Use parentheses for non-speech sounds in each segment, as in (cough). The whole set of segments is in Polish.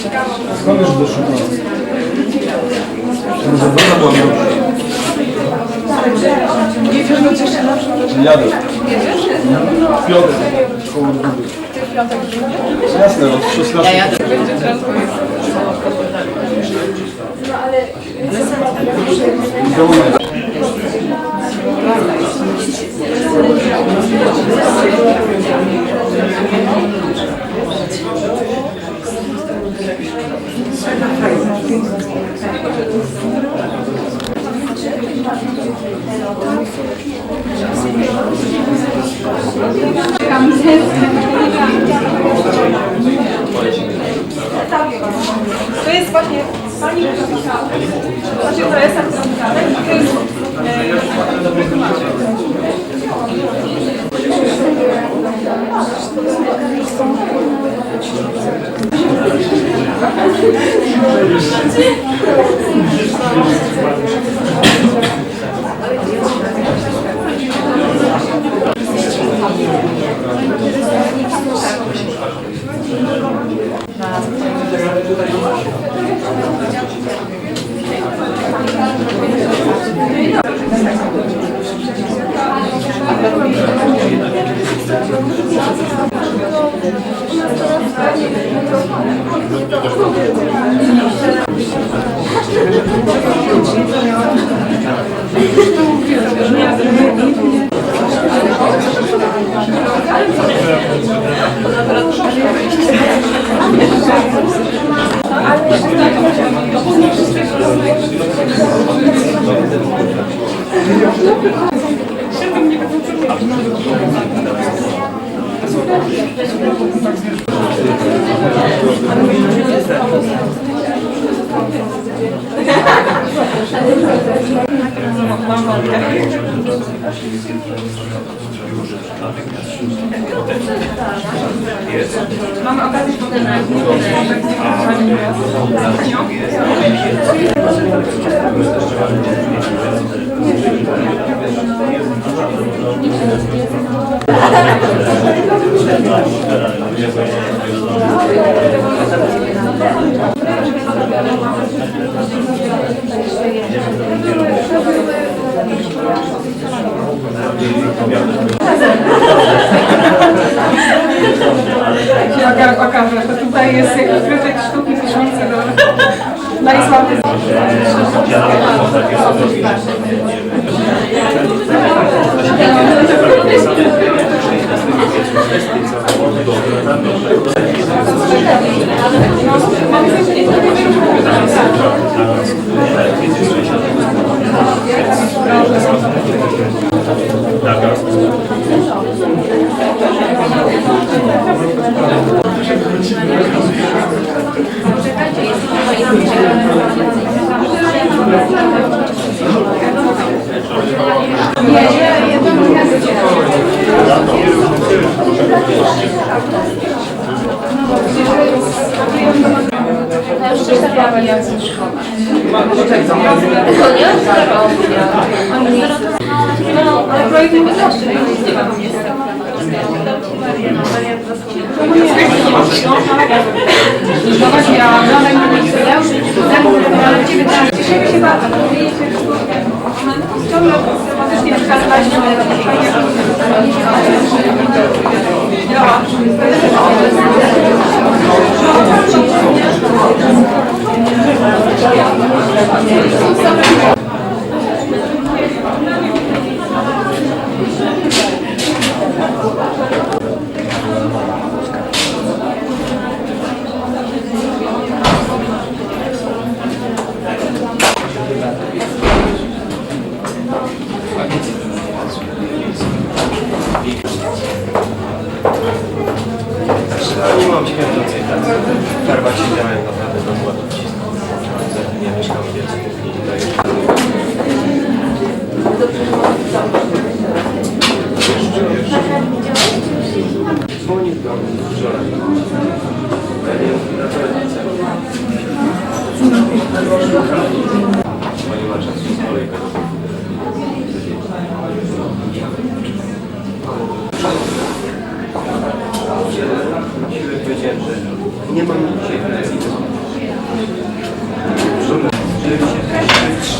Skąd już doszło? Może woda była? Jadę. Drugiej. Jasne, od 16. Ja To Thank you. Mamy okazję pogadać. Ja pokażę, to tutaj jest jak krytyk sztuki piszący do najsławniejszych. Ale projekt nie nadal nie ciebie teraz cieszymy się bardzo. Ciągle systematycznie przekazywaliśmy Ja nie mam śmierdzącej tacy. Farba się działają naprawdę do młodu Ja mieszkam w Bielsku i Dzwonił do mnie wczoraj. Wiem, na Bo nie ma czasu z kolejką. siłę powiedziałem, że nie mam nic dzisiaj telewizji. Żeby się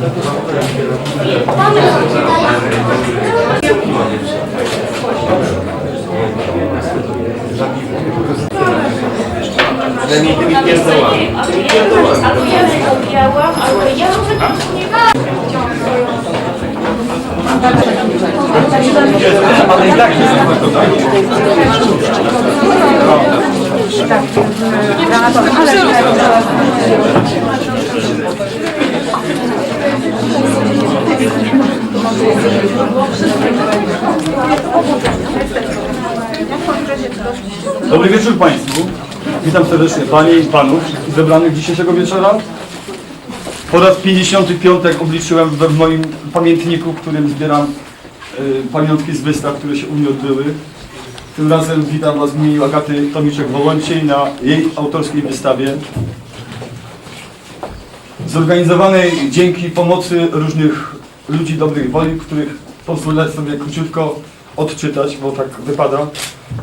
Dobra. przynajmniej tymi pierdołami. Tymi pierdołami. Albo ja zrobiłam, albo ja może nie Ale i tak nie znam tego, tak? Dobry wieczór Państwu. Witam serdecznie Panie i Panów zebranych dzisiejszego wieczora. Po raz 55 obliczyłem we w moim pamiętniku, w którym zbieram y, pamiątki z wystaw, które się u mnie odbyły. Tym razem witam Was w imieniu Agaty Tomiczek-Wołonciej na jej autorskiej wystawie zorganizowanej dzięki pomocy różnych ludzi dobrej woli, których pozwolę sobie króciutko odczytać, bo tak wypada.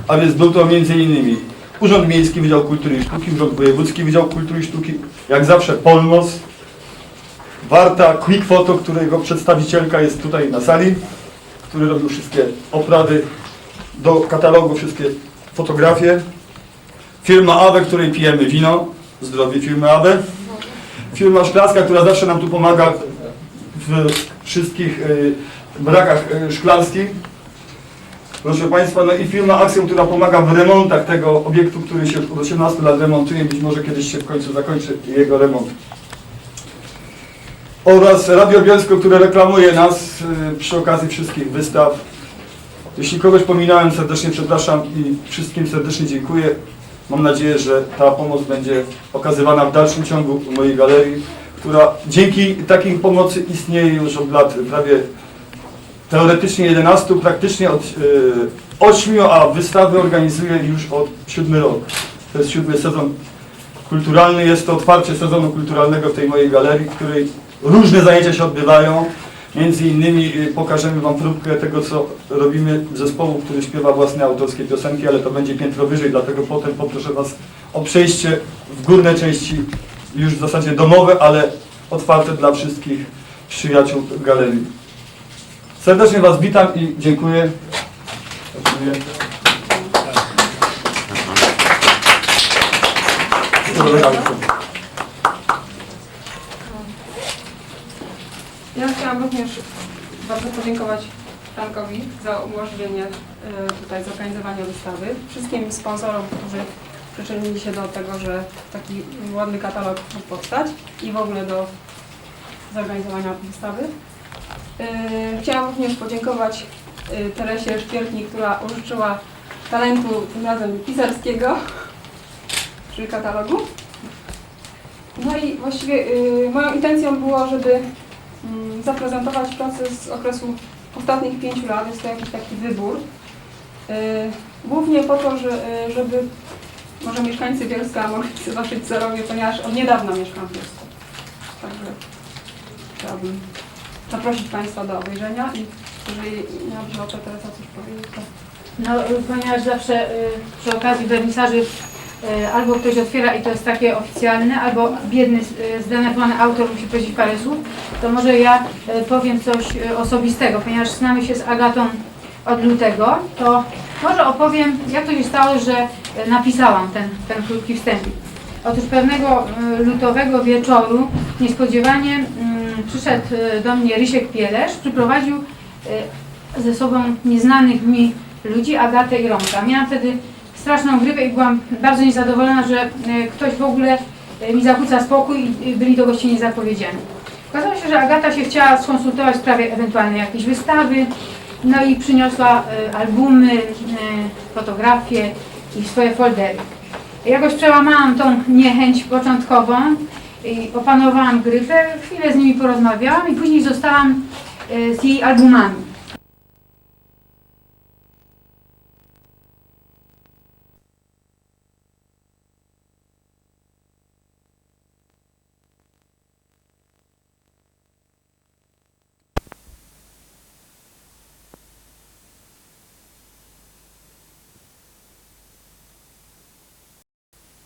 A więc był to m.in. Urząd Miejski Wydział Kultury i Sztuki, Urząd Wojewódzki Wydział Kultury i Sztuki, jak zawsze Polmos, Warta Quick Photo, którego przedstawicielka jest tutaj na sali, który robił wszystkie oprawy do katalogu, wszystkie fotografie. Firma AWE, której pijemy wino, zdrowie firmy AWE. Firma Szklarska, która zawsze nam tu pomaga w wszystkich y, brakach y, szklarskich. Proszę Państwa, no i firma Axiom, która pomaga w remontach tego obiektu, który się od 18 lat remontuje, być może kiedyś się w końcu zakończy jego remont. Oraz Radio Bielsko, które reklamuje nas y, przy okazji wszystkich wystaw. Jeśli kogoś pominąłem, serdecznie przepraszam i wszystkim serdecznie dziękuję. Mam nadzieję, że ta pomoc będzie okazywana w dalszym ciągu w mojej galerii, która dzięki takiej pomocy istnieje już od lat prawie teoretycznie 11, praktycznie od y, 8, a wystawy organizuje już od 7 rok. To jest siódmy sezon kulturalny, jest to otwarcie sezonu kulturalnego w tej mojej galerii, w której różne zajęcia się odbywają. Między innymi y, pokażemy Wam próbkę tego, co robimy zespołu, który śpiewa własne autorskie piosenki, ale to będzie piętro wyżej, dlatego potem poproszę Was o przejście w górne części, już w zasadzie domowe, ale otwarte dla wszystkich przyjaciół galerii. Serdecznie Was witam i dziękuję. Dziękuję. Ja chciałam również bardzo podziękować Frankowi za umożliwienie e, tutaj zorganizowania wystawy. Wszystkim sponsorom, którzy przyczynili się do tego, że taki ładny katalog mógł powstać i w ogóle do zorganizowania wystawy. E, Chciałam również podziękować e, Teresie Szkiertni, która użyczyła talentu tym razem pisarskiego (laughs) przy katalogu. No i właściwie y, moją intencją było, żeby mm, zaprezentować pracę z okresu ostatnich pięciu lat. Jest to jakiś taki wybór. Y, Głównie po to, że, y, żeby może mieszkańcy Bielska mogli zobaczyć co robię, ponieważ od niedawna mieszkam w Bielsku. Także chciałabym zaprosić Państwa do obejrzenia i jeżeli miałabyś ochotę teraz coś powiedzieć, to No, ponieważ zawsze y, przy okazji wernisaży y, albo ktoś otwiera i to jest takie oficjalne, albo biedny, y, zdenerwowany autor musi powiedzieć parę słów, to może ja y, powiem coś osobistego, ponieważ znamy się z Agatą od lutego, to może opowiem, jak to się stało, że napisałam ten, ten krótki wstępik. Otóż pewnego y, lutowego wieczoru niespodziewanie mm, przyszedł y, do mnie Rysiek Pielesz, przyprowadził y, ze sobą nieznanych mi ludzi, Agatę i Romka. Miałam wtedy straszną grypę i byłam bardzo niezadowolona, że e, ktoś w ogóle e, mi zakłóca spokój i byli to goście niezapowiedziani. Okazało się, że Agata się chciała skonsultować w sprawie ewentualnej jakiejś wystawy, no i przyniosła e, albumy, e, fotografie i swoje foldery. jakoś przełamałam tą niechęć początkową i opanowałam gryfę, chwilę z nimi porozmawiałam i później zostałam e, z jej albumami.